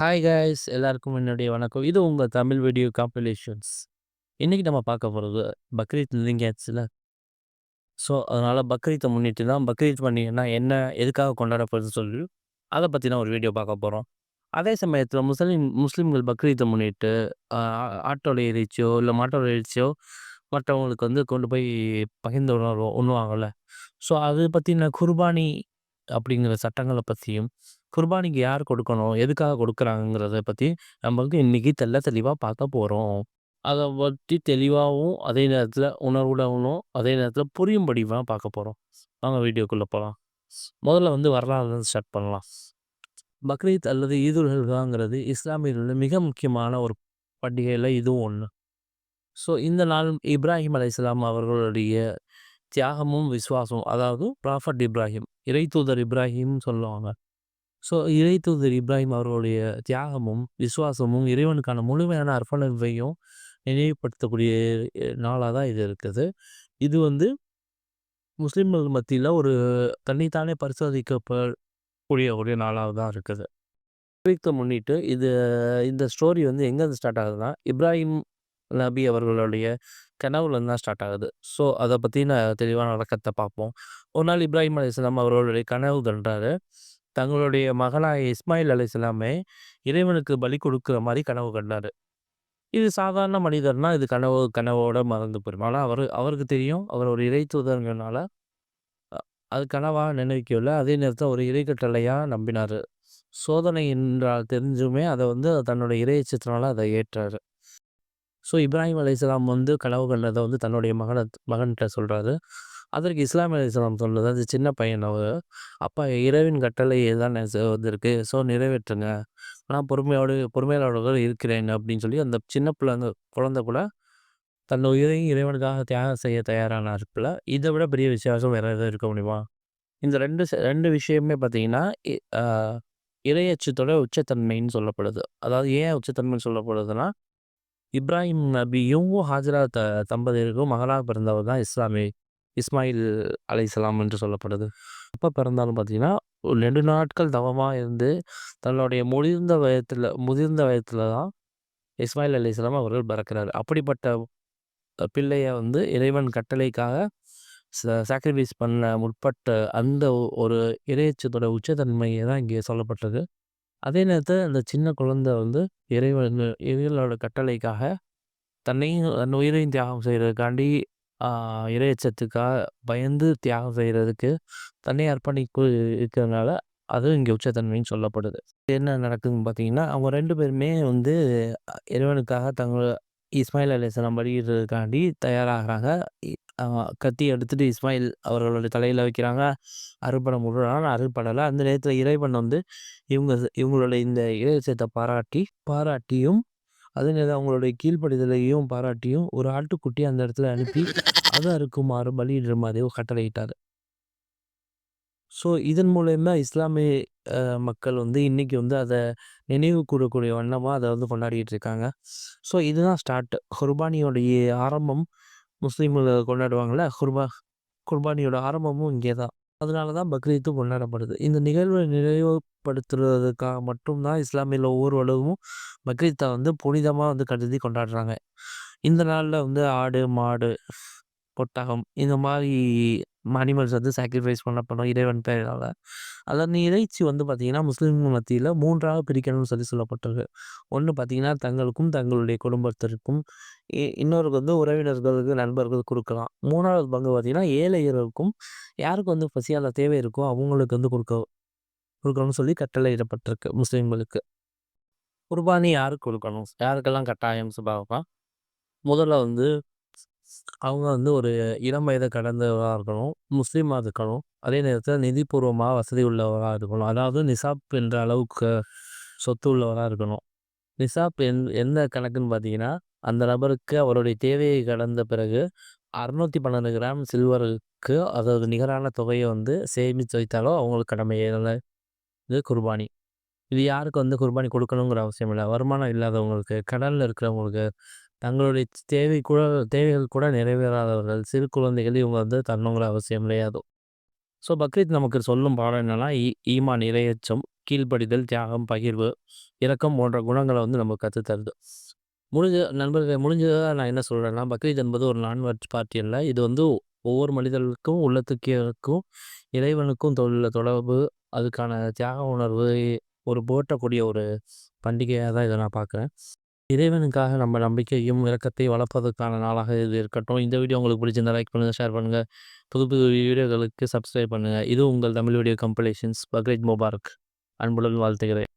Hi guys எல்லாருக்கும் என்னுடைய வணக்கம். இது உங்கள் தமிழ் வீடியோ காம்பிலேஷன்ஸ். இன்றைக்கி நம்ம பார்க்க போகிறது பக்ரீத் நெருங்கியாச்சுல. ஸோ, அதனால் பக்ரீத்தை முன்னிட்டு தான் பக்ரீத் பண்ணிங்கன்னா என்ன? எதுக்காக கொண்டாடப்படுதுன்னு சொல்லி, பற்றி தான் ஒரு வீடியோ பார்க்க போகிறோம் அதே சமயத்தில் முஸ்லீம் முஸ்லீம்கள் பக்ரீத்தை முன்னிட்டு ஆட்டோட இறைச்சியோ, இல்லை மாட்டோட இறைச்சியோ மற்றவங்களுக்கு வந்து கொண்டு போய் பகிர்ந்து உணர்வோ உண்ணுவாங்கல்ல. ஸோ, அது பற்றின குர்பானி அப்படிங்கிற சட்டங்களை பற்றியும் குர்பானிக்கு யார் கொடுக்கணும்? எதுக்காக கொடுக்குறாங்கங்கிறத பற்றி நம்மளுக்கு இன்றைக்கி இன்னைக்கு தெள்ள பார்க்க போகிறோம் அதை பற்றி தெளிவாகவும் அதே நேரத்தில் உணர்வுடனும், அதே நேரத்தில புரியும்படியுமா பார்க்க போகிறோம் வாங்க வீடியோக்குள்ளே போகலாம் முதல்ல வந்து வரலாறு ஸ்டார்ட் பண்ணலாம். பக்ரீத் அல்லது ஈதுல் அல்ஹாங்கிறது இஸ்லாமியர்களில் மிக முக்கியமான ஒரு பண்டிகையில் இதுவும் ஒன்று ஸோ, இந்த நாள் இப்ராஹிம் அலைஹிஸ்ஸலாம் அவர்களுடைய தியாகமும், விசுவாசமும் அதாவது ப்ராஃபட் இப்ராஹிம், இறைத்தூதர் இப்ராஹிம் சொல்லுவாங்க. ஸோ, இறைத்தூதர் இப்ராஹிம் அவர்களுடைய தியாகமும், விசுவாசமும், இறைவனுக்கான முழுமையான அர்ப்பணிப்பையும் நினைவுபடுத்தக்கூடிய நாளாக தான் இது இருக்குது. இது வந்து முஸ்லீம்கள் மத்தியில் ஒரு தன்னைத்தானே பரிசோதிக்கப்படக்கூடிய ஒரு நாளாக தான் இருக்குது. பக்ரீத்த முன்னிட்டு இது இந்த ஸ்டோரி வந்து எங்கேருந்து ஸ்டார்ட் ஆகுதுன்னா, இப்ராஹிம் நபி அவர்களுடைய கனவுலேருந்து தான் ஸ்டார்ட் ஆகுது. ஸோ, அதை பற்றின தெளிவான விளக்கத்தை பார்ப்போம். ஒரு நாள் இப்ராஹிம் அலைஹிஸ்ஸலாம் அவர்களுடைய கனவு கண்டாரு. தங்களுடைய மகனாய இஸ்மாயில் அலைஹிஸ்ஸலாமை இறைவனுக்கு பலி கொடுக்குற மாதிரி கனவு கண்டார் இது சாதாரண மனிதர்னா இது கனவு கனவோட மறந்து போயிடும் ஆனால் அவர் அவருக்கு தெரியும். அவர் ஒரு இறை தூதர்னால அது கனவாக நினைவிக்கவில்லை அதே நேரத்தில் ஒரு இறைக்கட்டளையா நம்பினார் சோதனை என்றால் தெரிஞ்சுமே அதை வந்து தன்னுடைய இறை இச்சத்தினால அதை ஏற்றார் ஸோ, இப்ராஹிம் அலி இஸ்லாம் வந்து கனவு கண்டதை வந்து தன்னுடைய மகனை மகன்கிட்ட சொல்கிறாரு அதற்கு இஸ்லாம் அலைஹிஸ்ஸலாம் சொல்லுது, அது சின்ன பையன் அவர் "அப்பா இரவின் கட்டளை தான் ச வந்திருக்கு. ஸோ, நிறைவேற்றுங்க. நான் பொறுமையோடு பொறுமையாளர்கள் இருக்கிறேன்" அப்படின்னு சொல்லி அந்த சின்ன பிள்ளை அந்த குழந்தை கூட தன் உயிரையும் இறைவனுக்காக தியாகம் செய்ய தயாரான தயாரானார்ப்புல. இதை விட பெரிய விசுவாசம் வேறு எதுவும் இருக்க முடியுமா? இந்த ரெண்டு ரெண்டு விஷயமே பார்த்தீங்கன்னா, இ இறையச்சத்தோட உச்சத்தன்மைன்னு சொல்லப்படுது. அதாவது ஏன் உச்சத்தன்மைன்னு சொல்லப்படுதுன்னா, இப்ராஹிம் நபியும், ஹாஜரா த தம்பதியருக்கும் மகளாக பிறந்தவர் தான் இஸ்லாமி இஸ்மாயில் அலை இஸ்லாம் என்று சொல்லப்படுது. எப்ப பிறந்தாலும் பார்த்தீங்கன்னா, ஒரு 2 நாட்கள் தவமாக இருந்து தன்னுடைய முதிர்ந்த வயத்தில் முதிர்ந்த வயத்தில் தான் இஸ்மாயில் அலி இஸ்லாம் அவர்கள் பிறக்கிறார் அப்படிப்பட்ட பிள்ளையை வந்து இறைவன் கட்டளைக்காக ச சாக்ரிஃபைஸ் பண்ண முற்பட்ட அந்த ஒரு இறையச்சத்தோட உச்சத்தன்மையை தான் இங்கே சொல்லப்பட்டிருக்கு. அதே நேரத்தில் அந்த சின்ன குழந்தை வந்து இறைவன் இறைவனோட கட்டளைக்காக தன்னையும் தன் உயிரையும் தியாகம் செய்கிறதுக்காண்டி இறையச்சத்துக்காக பயந்து தியாகம் செய்கிறதுக்கு தன்னை அர்ப்பணிக்கு இருக்கிறதுனால, அதுவும் இங்கே உச்சத்தன்மைன்னு சொல்லப்படுது. என்ன நடக்குதுன்னு பார்த்தீங்கன்னா, அவங்க ரெண்டு பேருமே வந்து இறைவனுக்காக தங்கள் இஸ்மாயில் அலிஸ்லாம் பலியிடுறதுக்காண்டி தயாராகிறாங்க இ கத்தி எடுத்துட்டு இஸ்மாயில் அவர்களுடைய தலையில வைக்கிறாங்க. அறுபடம் முடுறாங்க. அறுபடலை அந்த நேரத்தில் இறைவன் வந்து இவங்க இவங்களுடைய இந்த இறையச்சத்த பாராட்டி பாராட்டியும், அதே நேரம் அவங்களுடைய கீழ்ப்படிதலையும் பாராட்டியும் ஒரு ஆட்டுக்குட்டிய அந்த இடத்துல அனுப்பி, அத அறுக்குமாறு பலியிடுற மாதிரி கட்டளையிட்டாரு. ஸோ, இதன் மூலியமா இஸ்லாமிய மக்கள் வந்து இன்றைக்கி வந்து அதை நினைவு கூறக்கூடிய வண்ணமாக அதை வந்து கொண்டாடிட்டு இருக்காங்க. ஸோ, இதுதான் ஸ்டார்ட். குர்பானியோடைய ஆரம்பம் முஸ்லீம்கள் கொண்டாடுவாங்கல்ல, குர்பா குர்பானியோட ஆரம்பமும் இங்கே தான். அதனால தான் பக்ரீத்தும் கொண்டாடப்படுது. இந்த நிகழ்வை நினைவுபடுத்துறதுக்காக மட்டும் தான் ஒவ்வொரு அளவும் பக்ரீத்தை வந்து புனிதமாக வந்து கருதி கொண்டாடுறாங்க. இந்த நாளில் வந்து ஆடு, மாடு, ஒட்டகம் இந்த மாதிரி அனிமல்ஸ் வந்து சாக்ரிஃபைஸ் பண்ணப்படும் இறைவன் பெயரால. அந்த இறைச்சி வந்து பார்த்தீங்கன்னா, முஸ்லீம்கள் மத்தியில 3ஆக பிரிக்கணும்னு சொல்லி சொல்லப்பட்டிருக்கு. ஒண்ணு பார்த்தீங்கன்னா, தங்களுக்கும், தங்களுடைய குடும்பத்திற்கும். இ இன்னொரு வந்து உறவினர்களுக்கு, நண்பர்களுக்கு குடுக்கலாம். 3வது பங்கு பார்த்தீங்கன்னா, ஏழைகளுக்கும் யாருக்கு வந்து பசியால தேவை இருக்கோ அவங்களுக்கு வந்து குடுக்க குடுக்கணும்னு சொல்லி கட்டளையிடப்பட்டிருக்கு முஸ்லீம்களுக்கு குர்பானி யாருக்கு குடுக்கணும்? யாருக்கெல்லாம் கட்டாயம் சுபாவமா? முதல்ல வந்து அவங்க வந்து ஒரு இளம் வயதை கடந்தவராக இருக்கணும். முஸ்லீமாக இருக்கணும். அதே நேரத்தில் நிதிபூர்வமாக வசதி உள்ளவராக இருக்கணும். அதாவது நிசாப் என்ற அளவுக்கு சொத்து உள்ளவராக இருக்கணும். நிசாப் என் எந்த கணக்குன்னு பார்த்தீங்கன்னா, அந்த நபருக்கு அவருடைய தேவையை கடந்த பிறகு 612 கிராம் சில்வருக்கு அதாவது நிகரான தொகையை வந்து சேமித்து வைத்தாலோ அவங்களுக்கு கடமையான இது குர்பானி. இது யாருக்கு வந்து குர்பானி கொடுக்கணுங்கிற அவசியம் இல்லை வருமானம் இல்லாதவங்களுக்கு, கடலில் இருக்கிறவங்களுக்கு, தங்களுடைய தேவை கூட தேவைகள் கூட நிறைவேறாதவர்கள், சிறு குழந்தைகள் இவங்க வந்து தரணுங்கிற அவசியம் கிடையாது. ஸோ பக்ரீத் நமக்கு சொல்லும் பாடம் என்னென்னா ஈ ஈமான், இறையச்சம், கீழ்ப்படிதல், தியாகம், பகிர்வு, இரக்கம் போன்ற குணங்களை வந்து நமக்கு கற்றுத்தருது தருது. முடிஞ்ச நண்பர்கள் முடிஞ்சதாக நான் என்ன சொல்கிறேன்னா பக்ரீத் என்பது ஒரு நான்வெஜ் பார்ட்டி அல்ல. இது வந்து ஒவ்வொரு மனிதர்களுக்கும் உள்ளத்துக்கும் இறைவனுக்கும் தொழில தொடர்பு, அதுக்கான தியாக உணர்வு, ஒரு போற்றக்கூடிய ஒரு பண்டிகையாக தான் இதை நான் பார்க்குறேன். இறைவனுக்காக நம்ம நம்பிக்கையும், இரக்கத்தையும் வளர்ப்பதற்கான நாளாக இது இருக்கட்டும். இந்த வீடியோ உங்களுக்கு பிடிச்சிருந்தா லைக் பண்ணுங்கள் ஷேர் பண்ணுங்கள் புது புது வீடியோகளுக்கு சப்ஸ்கிரைப் பண்ணுங்கள் இது உங்கள் தமிழ் வீடியோ கம்பைலேஷன்ஸ். பக்ரீத் முபாரக். அன்புடன் வாழ்த்துகிறேன்.